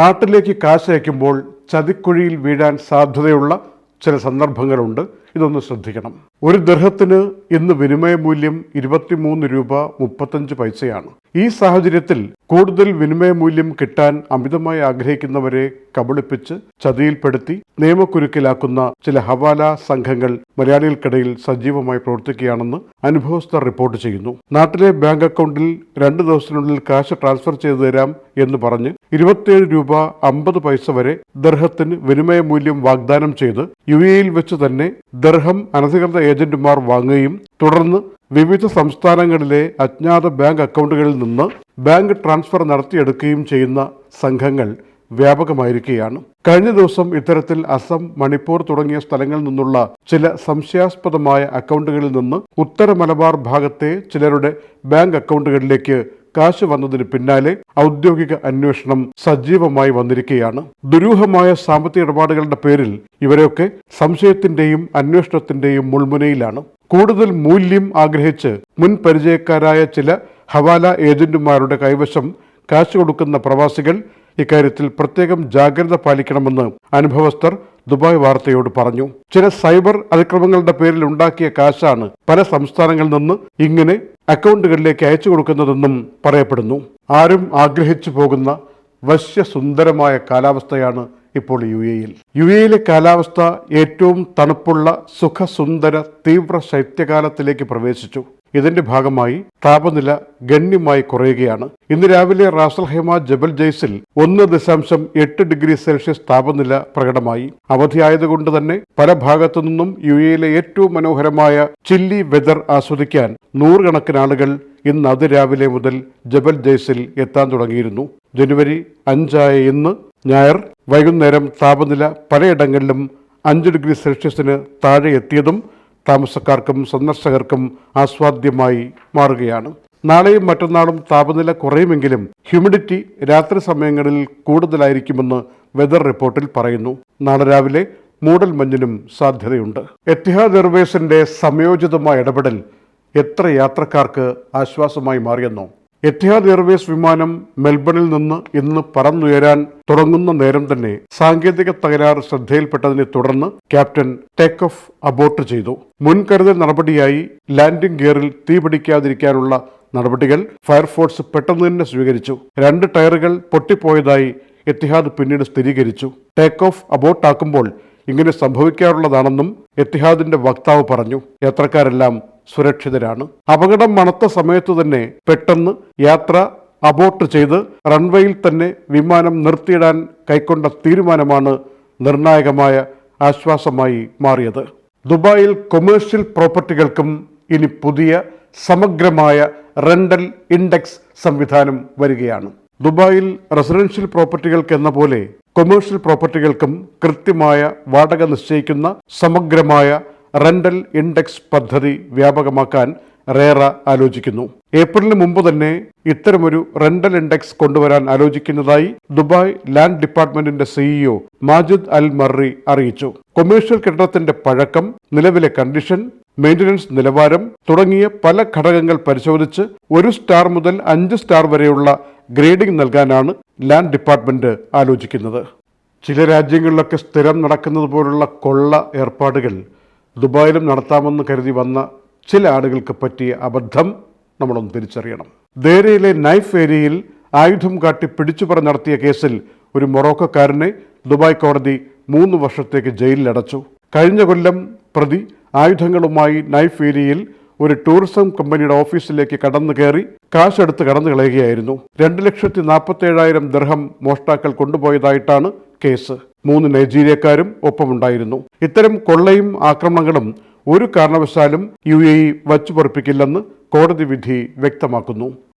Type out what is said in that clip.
നാട്ടിലേക്ക് കാശയക്കുമ്പോൾ ചതിക്കുഴിയിൽ വീഴാൻ സാധ്യതയുള്ള ചില സന്ദർഭങ്ങളുണ്ട്. ഇതൊന്ന് ശ്രദ്ധിക്കണം. ഒരു ദർഹത്തിന് ഇന്ന് വിനിമയ മൂല്യം ഇരുപത്തിമൂന്ന് രൂപ മുപ്പത്തഞ്ച് പൈസയാണ്. ഈ സാഹചര്യത്തിൽ കൂടുതൽ വിനിമയ മൂല്യം കിട്ടാൻ അമിതമായി ആഗ്രഹിക്കുന്നവരെ കബളിപ്പിച്ച് ചതിയിൽപ്പെടുത്തി നിയമക്കുരുക്കിലാക്കുന്ന ചില ഹവാല സംഘങ്ങൾ മലയാളികൾക്കിടയിൽ സജീവമായി പ്രവർത്തിക്കുകയാണെന്ന് അനുഭവസ്ഥർ റിപ്പോർട്ട് ചെയ്യുന്നു. നാട്ടിലെ ബാങ്ക് അക്കൗണ്ടിൽ രണ്ട് ദിവസത്തിനുള്ളിൽ കാശ് ട്രാൻസ്ഫർ ചെയ്തു തരാം എന്ന് പറഞ്ഞ് ഇരുപത്തിയേഴ് രൂപ അമ്പത് പൈസ വരെ ദർഹത്തിന് വിനിമയ മൂല്യം വാഗ്ദാനം ചെയ്ത് യു എയിൽ വെച്ച് തന്നെ ദർഹം അനധികൃത ഏജന്റുമാർ വാങ്ങുകയും തുടർന്ന് വിവിധ സംസ്ഥാനങ്ങളിലെ അജ്ഞാത ബാങ്ക് അക്കൗണ്ടുകളിൽ നിന്ന് ബാങ്ക് ട്രാൻസ്ഫർ നടത്തിയെടുക്കുകയും ചെയ്യുന്ന സംഘങ്ങൾ വ്യാപകമായിരിക്കുകയാണ്. കഴിഞ്ഞ ദിവസം ഇത്തരത്തിൽ അസം മണിപ്പൂർ തുടങ്ങിയ സ്ഥലങ്ങളിൽ നിന്നുള്ള ചില സംശയാസ്പദമായ അക്കൗണ്ടുകളിൽ നിന്ന് ഉത്തര മലബാർ ഭാഗത്തെ ചിലരുടെ ബാങ്ക് അക്കൗണ്ടുകളിലേക്ക് കാശ് വന്നതിന് പിന്നാലെ ഔദ്യോഗിക അന്വേഷണം സജീവമായി വന്നിരിക്കുകയാണ്. ദുരൂഹമായ സാമ്പത്തിക ഇടപാടുകളുടെ പേരിൽ ഇവരെയൊക്കെ സംശയത്തിന്റെയും അന്വേഷണത്തിന്റെയും മുൾമുനയിലാണ്. കൂടുതൽ മൂല്യം ആഗ്രഹിച്ച് മുൻ പരിചയക്കാരായ ചില ഹവാല ഏജന്റുമാരുടെ കൈവശം കാശ് കൊടുക്കുന്ന പ്രവാസികൾ ഇക്കാര്യത്തിൽ പ്രത്യേകം ജാഗ്രത പാലിക്കണമെന്ന് അനുഭവസ്ഥർ ദുബായ് വാർത്തയോട് പറഞ്ഞു ചില സൈബർ അതിക്രമങ്ങളുടെ പേരിൽ ഉണ്ടാക്കിയ കാശാണ് പല സംസ്ഥാനങ്ങളിൽ നിന്ന് ഇങ്ങനെ അക്കൗണ്ടുകളിലേക്ക് അയച്ചു കൊടുക്കുന്നതെന്നും പറയപ്പെടുന്നു. ആരും ആഗ്രഹിച്ചു പോകുന്ന വശ്യസുന്ദരമായ കാലാവസ്ഥയാണ് ഇപ്പോൾ യു എയിൽ യു എയിലെ കാലാവസ്ഥ ഏറ്റവും തണുപ്പുള്ള സുഖസുന്ദര തീവ്ര ശൈത്യകാലത്തിലേക്ക് പ്രവേശിച്ചു. ഇതിന്റെ ഭാഗമായി താപനില ഗണ്യമായി കുറയുകയാണ്. ഇന്ന് രാവിലെ റാസൽ ഹൈമ ജബൽ ജയ്സിൽ ഒന്ന് ദശാംശം എട്ട് ഡിഗ്രി സെൽഷ്യസ് താപനില പ്രകടമായി. അവധിയായതുകൊണ്ട് തന്നെ പല ഭാഗത്തു നിന്നും യു എയിലെ ഏറ്റവും മനോഹരമായ ചില്ലി വെതർ ആസ്വദിക്കാൻ നൂറുകണക്കിന് ആളുകൾ ഇന്ന് അതിരാവിലെ മുതൽ ജബൽ ജയ്സിൽ എത്താൻ തുടങ്ങിയിരുന്നു. ജനുവരി അഞ്ചായ ഇന്ന് ഞായർ വൈകുന്നേരം താപനില പലയിടങ്ങളിലും അഞ്ച് ഡിഗ്രി സെൽഷ്യസിന് താഴെ എത്തിയതും താമസക്കാർക്കും സന്ദർശകർക്കും ആസ്വാദ്യമായി മാറുകയാണ്. നാളെയും മറ്റന്നാളും താപനില കുറയുമെങ്കിലും ഹ്യൂമിഡിറ്റി രാത്രി സമയങ്ങളിൽ കൂടുതലായിരിക്കുമെന്ന് വെതർ റിപ്പോർട്ടിൽ പറയുന്നു. നാളെ രാവിലെ മൂടൽ മഞ്ഞിനും സാധ്യതയുണ്ട്. എത്തിഹാദ് എയർവേസിന്റെ സംയോജിതമായ ഇടപെടൽ എത്ര യാത്രക്കാർക്ക് ആശ്വാസമായി മാറിയെന്നോ എത്തിഹാദ് എയർവേസ് വിമാനം മെൽബണിൽ നിന്ന് ഇന്ന് പറന്നുയരാൻ തുടങ്ങുന്ന നേരം തന്നെ സാങ്കേതിക തകരാറ് ശ്രദ്ധയിൽപ്പെട്ടതിനെ തുടർന്ന് ക്യാപ്റ്റൻ ടേക്ക് ഓഫ് അബോർട്ട് ചെയ്തു. മുൻകരുതൽ നടപടിയായി ലാൻഡിംഗ് ഗിയറിൽ തീപിടിക്കാതിരിക്കാനുള്ള നടപടികൾ ഫയർഫോഴ്സ് പെട്ടെന്ന് തന്നെ സ്വീകരിച്ചു. രണ്ട് ടയറുകൾ പൊട്ടിപ്പോയതായി എത്തിഹാദ് പിന്നീട് സ്ഥിരീകരിച്ചു. ടേക്ക് ഓഫ് അബോട്ടാക്കുമ്പോൾ ഇങ്ങനെ സംഭവിക്കാറുള്ളതാണെന്നും എത്തിഹാദിന്റെ വക്താവ് പറഞ്ഞു. യാത്രക്കാരെല്ലാം സുരക്ഷിതരാണ്. അപകടം മണത്ത സമയത്തു തന്നെ പെട്ടെന്ന് യാത്ര അബോട്ട് ചെയ്ത് റൺവേയിൽ തന്നെ വിമാനം നിർത്തിയിടാൻ കൈക്കൊണ്ട തീരുമാനമാണ് നിർണായകമായ ആശ്വാസമായി മാറിയത്. ദുബായിൽ കൊമേഴ്ഷ്യൽ പ്രോപ്പർട്ടികൾക്കും ഇനി പുതിയ സമഗ്രമായ റെന്റൽ ഇൻഡെക്സ് സംവിധാനം വരികയാണ്. ദുബായിൽ റെസിഡൻഷ്യൽ പ്രോപ്പർട്ടികൾക്ക് എന്ന പോലെ കൊമേഴ്ഷ്യൽ പ്രോപ്പർട്ടികൾക്കും കൃത്യമായ വാടക നിശ്ചയിക്കുന്ന സമഗ്രമായ റെന്റൽ ഇൻഡെക്സ് പദ്ധതി വ്യാപകമാക്കാൻ റേറ ആലോചിക്കുന്നു. ഏപ്രിലിന് മുമ്പ് തന്നെ ഇത്തരമൊരു റെന്റൽ ഇൻഡെക്സ് കൊണ്ടുവരാൻ ആലോചിക്കുന്നതായി ദുബായ് ലാൻഡ് ഡിപ്പാർട്ട്മെന്റിന്റെ സിഇഒ മാജിദ് അൽ മർറി അറിയിച്ചു. കൊമേഴ്ഷ്യൽ കെട്ടിടത്തിന്റെ പഴക്കം നിലവിലെ കണ്ടീഷൻ മെയിന്റനൻസ് നിലവാരം തുടങ്ങിയ പല ഘടകങ്ങൾ പരിശോധിച്ച് ഒരു സ്റ്റാർ മുതൽ അഞ്ച് സ്റ്റാർ വരെയുള്ള ഗ്രേഡിംഗ് നൽകാനാണ് ലാൻഡ് ഡിപ്പാർട്ട്മെന്റ് ആലോചിക്കുന്നത്. ചില രാജ്യങ്ങളിലൊക്കെ സ്ഥിരം നടക്കുന്നത് പോലുള്ള കൊള്ള ഏർപ്പാടുകൾ ദുബായിലും നടത്താമെന്ന് കരുതി വന്ന ചില ആളുകൾക്ക് പറ്റിയ അബദ്ധം നമ്മളൊന്ന് തിരിച്ചറിയണം. ദേരയിലെ നൈഫ് ഏരിയയിൽ ആയുധം കാട്ടി പിടിച്ചുപറ നടത്തിയ കേസിൽ ഒരു മൊറോക്കക്കാരനെ ദുബായ് കോടതി മൂന്ന് വർഷത്തേക്ക് ജയിലിലടച്ചു. കഴിഞ്ഞ കൊല്ലം പ്രതി ആയുധങ്ങളുമായി നൈഫ് ഏരിയയിൽ ഒരു ടൂറിസം കമ്പനിയുടെ ഓഫീസിലേക്ക് കടന്നു കയറി കാശെടുത്ത് കടന്നു കളയുകയായിരുന്നു രണ്ട് ലക്ഷത്തി നാൽപ്പത്തി ഏഴായിരം ദർഹം മോഷ്ടാക്കൾ കൊണ്ടുപോയതായിട്ടാണ് കേസ്. മൂന്ന് നൈജീരിയക്കാരും ഒപ്പമുണ്ടായിരുന്നു. ഇത്തരം കൊള്ളയും ആക്രമണങ്ങളും ഒരു കാരണവശാലും യു എ ഇ വച്ചുപൊറപ്പിക്കില്ലെന്ന് കോടതി വിധി വ്യക്തമാക്കുന്നു.